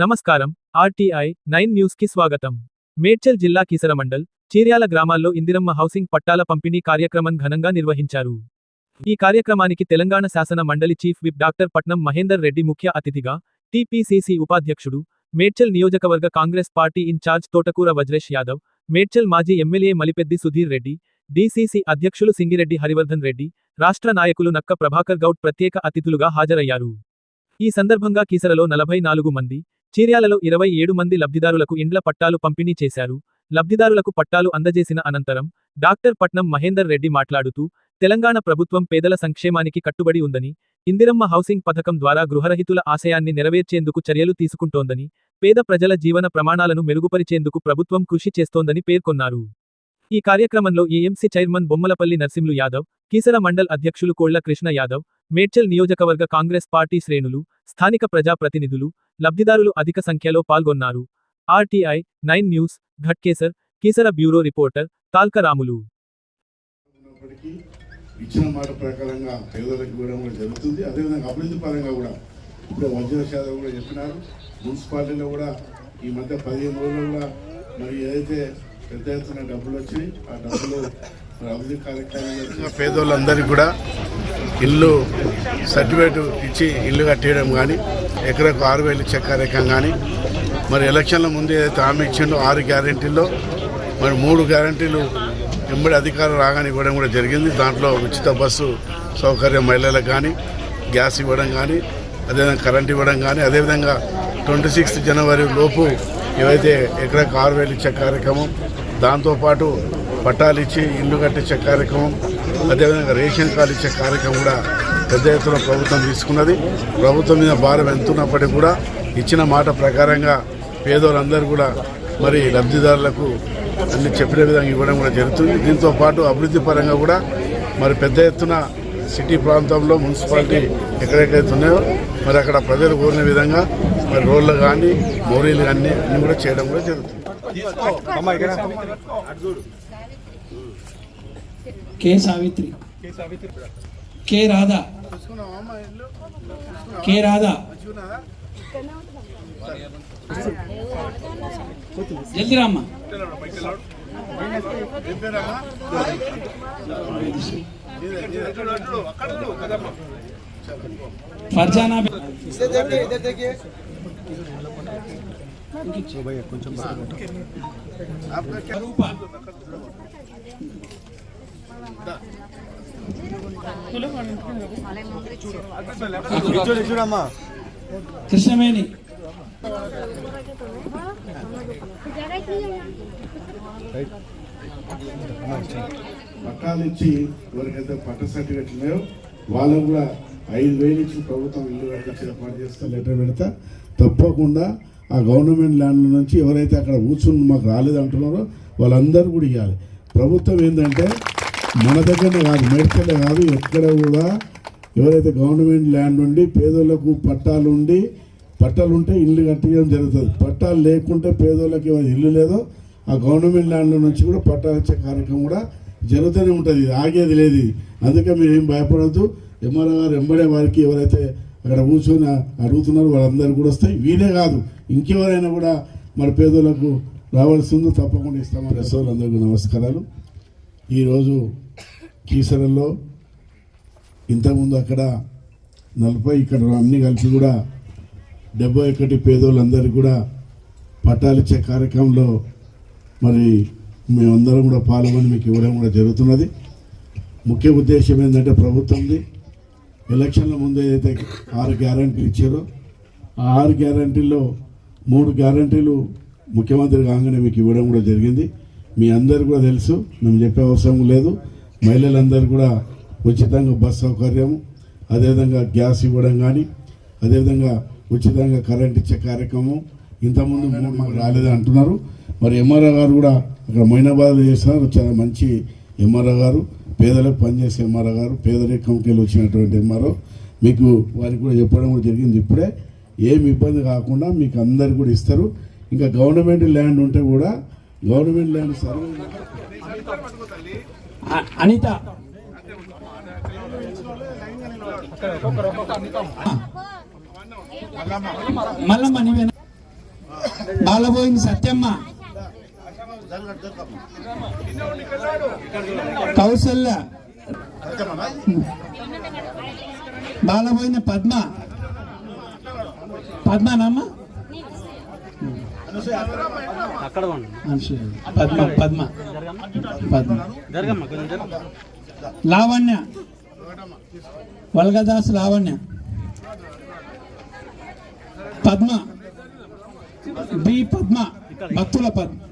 నమస్కారం RTI nine న్యూస్కి స్వాగతం. మేడ్చల్ జిల్లా కీసర మండల్ చీర్యాల గ్రామాల్లో ఇందిరమ్మ హౌసింగ్ పట్టాల పంపిణీ కార్యక్రమం ఘనంగా నిర్వహించారు. ఈ కార్యక్రమానికి తెలంగాణ శాసన మండలి చీఫ్ విప్ డాక్టర్ పట్నం మహేందర్ రెడ్డి ముఖ్య అతిథిగా టీపీసీసీ ఉపాధ్యక్షుడు మేడ్చల్ నియోజకవర్గ కాంగ్రెస్ పార్టీ ఇన్ఛార్జ్ తోటకూర వజ్రేష్ యాదవ్ మేడ్చల్ మాజీ ఎమ్మెల్యే మలిపెద్ది సుధీర్ రెడ్డి డీసీసీ అధ్యక్షులు సింగిరెడ్డి హరివర్ధన్ రెడ్డి రాష్ట్ర నాయకులు నక్క ప్రభాకర్ గౌడ్ ప్రత్యేక అతిథులుగా హాజరయ్యారు. ఈ సందర్భంగా కీసరలో నలభై నాలుగు మంది చీర్యాలలో ఇరవై ఏడు మంది లబ్ధిదారులకు ఇండ్ల పట్టాలు పంపిణీ చేశారు. లబ్ధిదారులకు పట్టాలు అందజేసిన అనంతరం డాక్టర్ పట్నం మహేందర్ రెడ్డి మాట్లాడుతూ తెలంగాణ ప్రభుత్వం పేదల సంక్షేమానికి కట్టుబడి ఉందని ఇందిరమ్మ హౌసింగ్ పథకం ద్వారా గృహరహితుల ఆశయాన్ని నెరవేర్చేందుకు చర్యలు తీసుకుంటోందని పేద ప్రజల జీవన ప్రమాణాలను మెరుగుపరిచేందుకు ప్రభుత్వం కృషి చేస్తోందని పేర్కొన్నారు. ఈ కార్యక్రమంలో ఏఎంసీ చైర్మన్ బొమ్మలపల్లి నర్సింలు యాదవ్ కీసర మండల్ అధ్యక్షులు కోళ్ళ కృష్ణ యాదవ్ మేడ్చల్ నియోజకవర్గ కాంగ్రెస్ పార్టీ శ్రేణులు స్థానిక ప్రజాప్రతినిధులు లబ్ధిదారులు అధిక సంఖ్యలో పాల్గొన్నారు. RTI nine news Ghatkesar Keesara bureau reporter Talka Ramulu ఉన్నప్పటికీ ఇచ్చిన మాట ప్రకారంగా పేదలకు ఇవ్వడం కూడా జరుగుతుంది. అదేవిధంగా అభివృద్ధి పరంగా కూడా ఇప్పుడు వజ్ర శాతం కూడా చెప్పినారు. మున్సిపాలిటీలో కూడా ఈ మధ్య పదిహేను రోజుల్లో కూడా మరి ఏదైతే పెద్ద ఎత్తున డబ్బులు వచ్చాయి ఆ డబ్బులు అభివృద్ధి కార్యక్రమాలు పేదోళ్ళందరికీ కూడా ఇల్లు సర్టిఫికేట్ ఇచ్చి ఇల్లు కట్టేయడం కానీ ఎకరకు ఆరు వేలు ఇచ్చే కానీ మరి ఎలక్షన్ల ముందు ఏదైతే హామీ ఇచ్చిండో ఆరు గ్యారంటీల్లో మరి మూడు గ్యారెంటీలు ఎంబడి అధికారం రాగానే ఇవ్వడం కూడా జరిగింది. దాంట్లో ఉచిత బస్సు సౌకర్యం మహిళలకు కానీ గ్యాస్ ఇవ్వడం కానీ అదేవిధంగా కరెంట్ ఇవ్వడం కానీ అదేవిధంగా ట్వంటీ సిక్స్త్ జనవరి లోపు ఏవైతే ఎకరకు ఆరు వేలు ఇచ్చే కార్యక్రమం దాంతోపాటు పట్టాలు ఇచ్చి ఇల్లు కట్టించే కార్యక్రమం అదేవిధంగా రేషన్ కార్డు ఇచ్చే కార్యక్రమం కూడా పెద్ద ఎత్తున ప్రభుత్వం తీసుకున్నది. ప్రభుత్వం మీద భారం ఎంతున్నప్పటికీ కూడా ఇచ్చిన మాట ప్రకారంగా పేదోళ్ళందరూ కూడా మరి లబ్ధిదారులకు అన్ని చెప్పిన విధంగా ఇవ్వడం కూడా జరుగుతుంది. దీంతో పాటు అభివృద్ధి పరంగా కూడా మరి పెద్ద ఎత్తున సిటీ ప్రాంతంలో మున్సిపాలిటీ ఎక్కడెక్కడైతే ఉన్నాయో మరి అక్కడ ప్రజలు కోరిన విధంగా మరి రోడ్లు కానీ మోరీలు కానీ అన్నీ కూడా చేయడం కూడా జరుగుతుంది. K Savitri. K Radha. K Radha. జల్దీ రామ్మా. ఫర్జానా రూప. కృష్ణవేణి. పట్టాలు ఇచ్చి ఎవరికైతే పట్ట సర్టిఫికెట్ ఉన్నాయో వాళ్ళకు కూడా ఐదు వేలు ఇచ్చి ప్రభుత్వం ఇల్లు కట్టించి ఏర్పాటు చేస్తా లెటర్ పెడతా. తప్పకుండా ఆ గవర్నమెంట్ ల్యాండ్ నుంచి ఎవరైతే అక్కడ కూర్చుని మాకు రాలేదు అంటున్నారో వాళ్ళందరూ కూడా ఇవ్వాలి. ప్రభుత్వం ఏంటంటే మన దగ్గరనే కాదు మేడ్చలే కాదు ఎక్కడ కూడా ఎవరైతే గవర్నమెంట్ ల్యాండ్ నుండి పేదోళ్ళకు పట్టాలు ఉండి పట్టాలు ఉంటే ఇల్లు కట్టడం జరుగుతుంది. పట్టాలు లేకుంటే పేదోళ్ళకి ఎవరు ఇల్లు లేదో ఆ గవర్నమెంట్ ల్యాండ్ నుంచి కూడా పట్టాలు ఇచ్చే కార్యక్రమం కూడా జరుగుతూనే ఉంటుంది. ఇది ఆగేది లేదు. ఇది. అందుకే మీరు ఏం భయపడద్దు. ఎంఆర్ఓ గారు ఎంబడే వారికి ఎవరైతే అక్కడ కూర్చొని అడుగుతున్నారో వాళ్ళందరూ కూడా వస్తాయి వీలే కాదు. ఇంకెవరైనా కూడా మరి పేదోళ్ళకు రావాల్సిందో తప్పకుండా ఇస్తామని అందరికీ నమస్కారాలు. ఈరోజు కీసరల్లో ఇంతకుముందు అక్కడ నలభై ఇక్కడ అన్ని కలిపి కూడా డెబ్బై ఒకటి పేదోళ్ళందరికీ కూడా పట్టాలు ఇచ్చే కార్యక్రమంలో మరి మేమందరం కూడా పాల్గొని మీకు ఇవ్వడం కూడా జరుగుతున్నది. ముఖ్య ఉద్దేశం ఏంటంటే ప్రభుత్వంది. ఎలక్షన్ల ముందు ఏదైతే ఆరు గ్యారంటీలు ఇచ్చారో ఆ ఆరు గ్యారంటీల్లో మూడు గ్యారంటీలు ముఖ్యమంత్రి కాగానే మీకు ఇవ్వడం కూడా జరిగింది. మీ అందరు కూడా తెలుసు మేము చెప్పే అవసరం లేదు. మహిళలందరూ కూడా ఉచితంగా బస్ సౌకర్యం అదేవిధంగా గ్యాస్ ఇవ్వడం కానీ అదేవిధంగా ఉచితంగా కరెంట్ ఇచ్చే కార్యక్రమం. ఇంతకుముందు మాకు రాలేదు అంటున్నారు. మరి ఎంఆర్ఓ గారు కూడా అక్కడ మైనాబాద్ చేస్తున్నారు. చాలా మంచి ఎంఆర్ఓ గారు పేదలకు పనిచేసే ఎంఆర్ఓ గారు పేదరికంకి వెళ్ళి వచ్చినటువంటి ఎంఆర్ఓ మీకు వారికి కూడా చెప్పడం కూడా జరిగింది ఇప్పుడే. ఏమి ఇబ్బంది కాకుండా మీకు అందరు కూడా ఇస్తారు. ఇంకా గవర్నమెంట్ ల్యాండ్ ఉంటే కూడా government land survey. Anitha. Mallamma నీవేనా బాలబోయిన సత్యమ్మ. కౌశల్య బాలబోయిన పద్మ. పద్మనమ్మ అక్కడ. పద్మ పద్మ. పద్మ. లావణ్య. వల్గదాస్ లావణ్య. పద్మ. బి పద్మ. భక్తుల పద్మ.